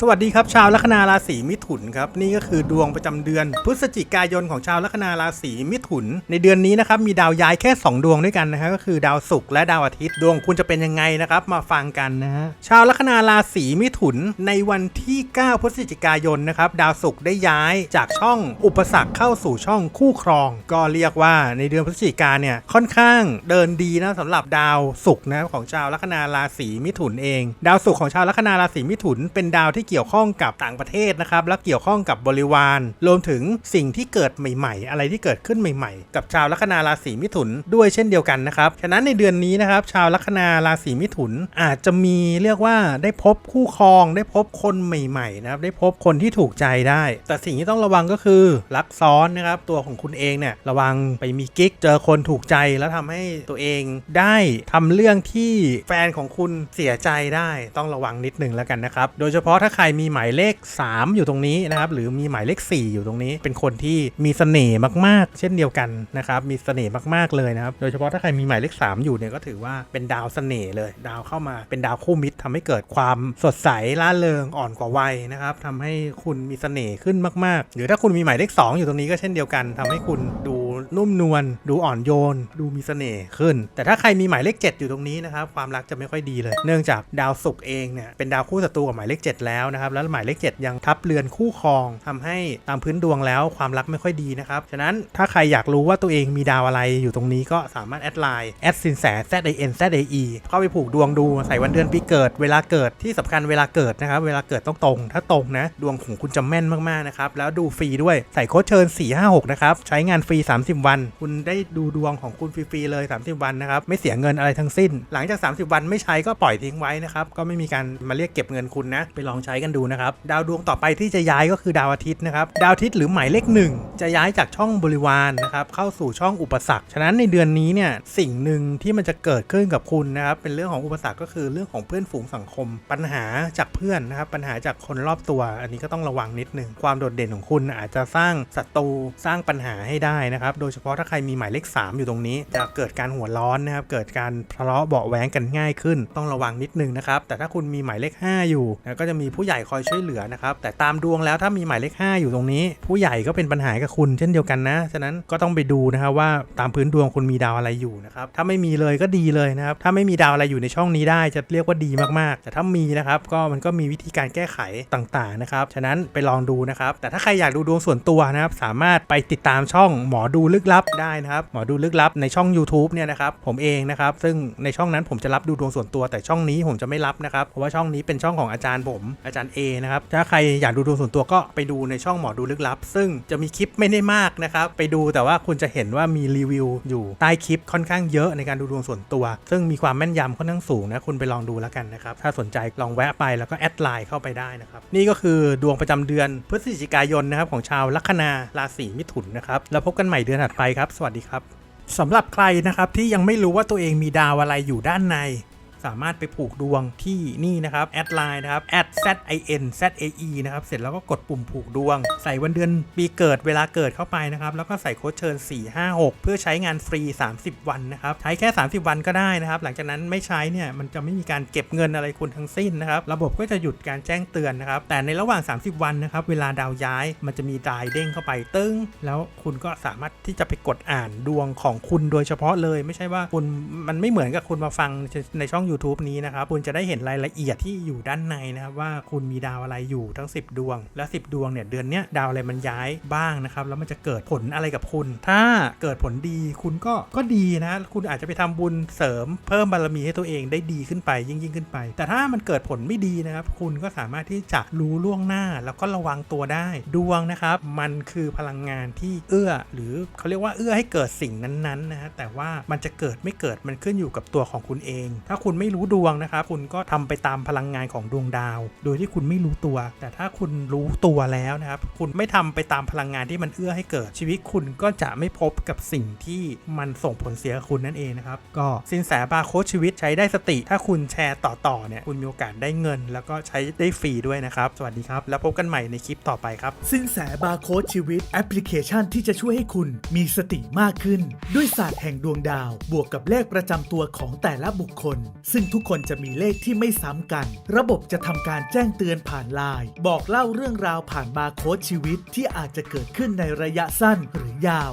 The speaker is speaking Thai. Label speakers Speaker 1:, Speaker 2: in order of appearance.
Speaker 1: สวัสดีครับชาวลัคนาราศีมิถุนครับนี่ก็คือดวงประจำเดือน พฤศจิกายนของชาวลัคนาราศีมิถุน ในเดือนนี้นะครับมีดาวย้ายแค่ 2 ดวงด้วยกันนะฮะก็คือดาวศุกร์และดาวอาทิตย์ดวงคุณจะเป็นยังไงนะครับมาฟังกันนะฮะชาวลัคนาราศีมิถุนในวันที่ 9 พฤศจิกายนนะครับดาวศุกร์ได้ย้ายจากช่องอุปสรรคเข้าสู่ช่องคู่ครอง ก็เรียกว่าในเดือนพฤศจิกาเนี่ยค่อนข้างเดินดีนะสำหรับดาวศุกร์นะของชาวลัคนาราศีมิถุนเอง ดาวศุกร์ของชาวลัคนาราศีมิถุนเป็นดาวที่เกี่ยวข้องกับต่างประเทศนะครับและเกี่ยวข้องกับบริวาร รวมถึงสิ่งที่เกิดใหม่ ๆ อะไรที่เกิดขึ้นใหม่ ๆ กับชาวลัคนาราศีมิถุนด้วยเช่นเดียวกันนะครับฉะนั้นในเดือนนี้นะครับชาวลัคนาราศีมิถุนอาจจะมีเรียกว่าได้พบคู่ครอง ได้พบคนใหม่ๆนะครับได้พบคนที่ถูกใจได้ แต่สิ่งที่ต้องระวังก็คือรักซ้อนนะครับตัวของคุณเองเนี่ยระวังไปมีกิ๊กเจอคนถูกใจแล้วทำให้ตัวเองได้ทำเรื่องที่แฟนของคุณเสียใจได้ต้องระวังนิดนึงแล้วกันนะครับโดยเฉพาะถ้าใครมีหมายเลข 3 อยู่ตรงนี้นะครับหรือมีหมายเลข 4 อยู่ตรงนี้ เป็นคนที่มีเสน่ห์มากๆ เช่นเดียวกันนะครับมีเสน่ห์มากๆเลยนะครับโดยเฉพาะถ้าใครมีหมายเลข 3 อยู่เนี่ยก็ถือว่าเป็นดาวเสน่ห์เลย ดาวเข้ามาเป็นดาวคู่มิตรทำให้เกิดความสดใสล่าเริงอ่อนกว่าวัยนะครับทำให้คุณมีเสน่ห์ขึ้นมากๆ หรือถ้าคุณมีหมายเลข 2 อยู่ตรงนี้ก็เช่นเดียวกันทำให้คุณดู นุ่มนวลดูอ่อนโยน ดูมีเสน่ห์ขึ้น แต่ถ้าใครมีหมายเลข 7 อยู่ตรงนี้นะครับความรักจะไม่ค่อยดีเลย เนื่องจากดาวศุกร์เองเนี่ยเป็นดาวคู่ศัตรูกับหมายเลข 7 แล้วนะครับแล้วหมายเลข 7 ยังทับเรือนคู่ครองทำให้ตามพื้นดวงแล้วความรักไม่ค่อยดีนะครับฉะนั้นถ้าใครอยากรู้ว่าตัวเองมีดาวอะไรอยู่ตรงนี้ก็สามารถแอดไลน์แอดสินแส z i n z a e เข้าไปผูกดวงดูใส่วันเดือนปีเกิด เวลาเกิดที่สำคัญเวลาเกิดนะครับเวลาเกิดต้องตรง ถ้าตรงนะดวงของคุณจะแม่นมากๆนะครับแล้วดูฟรีด้วยใส่โค้ดเชิญ456นะครับใช้งานฟรี30วัน คุณได้ดูดวงของคุณฟรีๆเลย 30 วันนะครับ ไม่เสียเงินอะไรทั้งสิ้น หลังจาก 30 วันไม่ใช้ก็ปล่อยทิ้งไว้นะครับ ก็ไม่มีการมาเรียกเก็บเงินคุณนะ ไปลองใช้กันดูนะครับ ดาวดวงต่อไปที่จะย้ายก็คือดาวอาทิตย์นะครับ ดาวอาทิตย์หรือหมายเลขหนึ่งจะย้ายจากช่องบริวารนะครับเข้าสู่ช่องอุปสรรค ฉะนั้นในเดือนนี้เนี่ยสิ่งหนึ่งที่มันจะเกิดขึ้นกับคุณนะครับเป็นเรื่องของอุปสรรคก็คือเรื่องของเพื่อนฝูงสังคม ปัญหาจากเพื่อนนะครับปัญหาจากคนรอบตัว อันนี้ก็ต้องระวังนิดนึงความโดดเด่นของคุณอาจจะสร้างศัตรูสร้างปัญหาให้ได้นะครับโดยเฉพาะถ้าใครมีหมายเลข 3 อยู่ตรงนี้ จะเกิดการหัวร้อนนะครับ เกิดการทะเลาะเบาะแว้งกันง่ายขึ้น ต้องระวังนิดนึงนะครับ แต่ถ้าคุณมีหมายเลข 5 อยู่นะก็จะมีผู้ใหญ่คอยช่วยเหลือนะครับ แต่ตามดวงแล้วถ้ามีหมายเลข 5 อยู่ตรงนี้ ผู้ใหญ่ก็เป็นปัญหากับคุณเช่นเดียวกันนะ ฉะนั้นก็ต้องไปดูนะครับว่าตามพื้นดวงคุณมีดาวอะไรอยู่นะครับ ถ้าไม่มีเลยก็ดีเลยนะครับ ถ้าไม่มีดาวอะไรอยู่ในช่องนี้ได้จะเรียกว่าดีมากๆ แต่ถ้ามีนะครับก็มันก็มีวิธีการแก้ไขต่างๆนะครับ ฉะนั้นไปลองดูนะครับ แต่ถ้าใครอยากดูดวงส่วนตัวนะครับ สามารถไปติดตามช่องหมอดูลึกลับได้นะครับ หมอดูลึกลับในช่อง YouTube เนี่ยนะครับผมเองนะครับ ซึ่งในช่องนั้นผมจะรับดูดวงส่วนตัวแต่ช่องนี้ผมจะไม่รับนะครับเพราะว่าช่องนี้เป็นช่องของอาจารย์ผมอาจารย์ A นะครับถ้าใครอยากดูดวงส่วนตัวก็ไปดูในช่องหมอดูลึกลับ ซึ่งจะมีคลิปไม่ได้มากนะครับไปดูแต่ว่าคุณจะเห็นว่ามีรีวิวอยู่ใต้คลิปค่อนข้างเยอะในการดูดวงส่วนตัว ซึ่งมีความแม่นยำค่อนข้างสูงนะคุณไปลองดูแล้วกันนะครับถ้าสนใจลองแวะไปแล้วก็แอดไลน์เข้าไปได้นะครับนี่ก็คือดวงประจำเดือนพฤศจิกายนนะครับของชาวลัคนาราศีมิถุนนะครับแล้วพบกันใหม่เดือนถัดไปครับ สวัสดีครับสำหรับใครนะครับที่ยังไม่รู้ว่าตัวเองมีดาวอะไรอยู่ด้านใน สามารถไปผูกดวงที่นี่นะครับแอดไลน์นะครับ z i n z a e นะครับเสร็จแล้วก็กดปุ่มผูกดวง ใส่วันเดือนปีเกิดเวลาเกิดเข้าไปนะครับแล้วก็ใส่โค้ดเชิญ 456 เพื่อใช้งานฟรี 30 วันนะครับใช้แค่ 30 วันก็ได้นะครับ หลังจากนั้นไม่ใช้เนี่ยมันจะไม่มีการเก็บเงินอะไรคุณทั้งสิ้นนะครับระบบก็จะหยุดการแจ้งเตือนนะครับแต่ในระหว่าง 30 วันนะครับเวลาดาวย้ายมันจะมีดายเด้งเข้าไปตึ้ง แล้วคุณก็สามารถที่จะไปกดอ่านดวงของคุณโดยเฉพาะเลย ไม่ใช่ว่าคุณมันไม่เหมือนกับคุณมาฟังในช่อง YouTube นี้นะครับคุณจะได้เห็นรายละเอียดที่อยู่ด้านในนะครับว่าคุณมีดาวอะไรอยู่ทั้ง 10 ดวง และ 10 ดวงเนี่ยเดือนเนี้ยดาวอะไรมันย้ายบ้างนะครับแล้วมันจะเกิดผลอะไรกับคุณ ถ้าเกิดผลดีคุณก็ก็ดีนะ คุณอาจจะไปทำบุญเสริมเพิ่มบารมีให้ตัวเองได้ดีขึ้นไปยิ่งยิ่งขึ้นไป แต่ถ้ามันเกิดผลไม่ดีนะครับ คุณก็สามารถที่จะรู้ล่วงหน้า แล้วก็ระวังตัวได้ดวงนะครับ มันคือพลังงานที่เอื้อ หรือเขาเรียกว่าเอื้อให้เกิดสิ่งนั้นๆนะฮะแต่ว่ามันจะเกิดไม่เกิดมันขึ้นอยู่กับตัวของคุณเอง ถ้าคุณไม่ไม่รู้ดวงนะครับคุณก็ทำไปตามพลังงานของดวงดาว โดยที่คุณไม่รู้ตัว แต่ถ้าคุณรู้ตัวแล้วนะครับคุณไม่ทำไปตามพลังงานที่มันเอื้อให้เกิดชีวิตคุณก็จะไม่พบกับสิ่งที่มันส่งผลเสียคุณนั่นเองนะครับก็สินแสบาร์โค้ดชีวิตใช้ได้สติ ถ้าคุณแชร์ต่อๆเนี่ยคุณมีโอกาสได้เงิน แล้วก็ใช้ได้ฟรีด้วยนะครับ สวัสดีครับ แล้วพบกันใหม่ในคลิปต่อไปครับ
Speaker 2: สินแสบาร์โค้ดชีวิตแอปพลิเคชันที่จะช่วยให้คุณมีสติมากขึ้น ด้วยศาสตร์แห่งดวงดาว บวกกับเลขประจำตัวของแต่ละบุคคลซึ่งทุกคนจะมีเลขที่ไม่ซ้ำกัน ระบบจะทำการแจ้งเตือนผ่านไลน์บอกเล่าเรื่องราวผ่านบาร์โค้ดชีวิตที่อาจจะเกิดขึ้นในระยะสั้นหรือยาว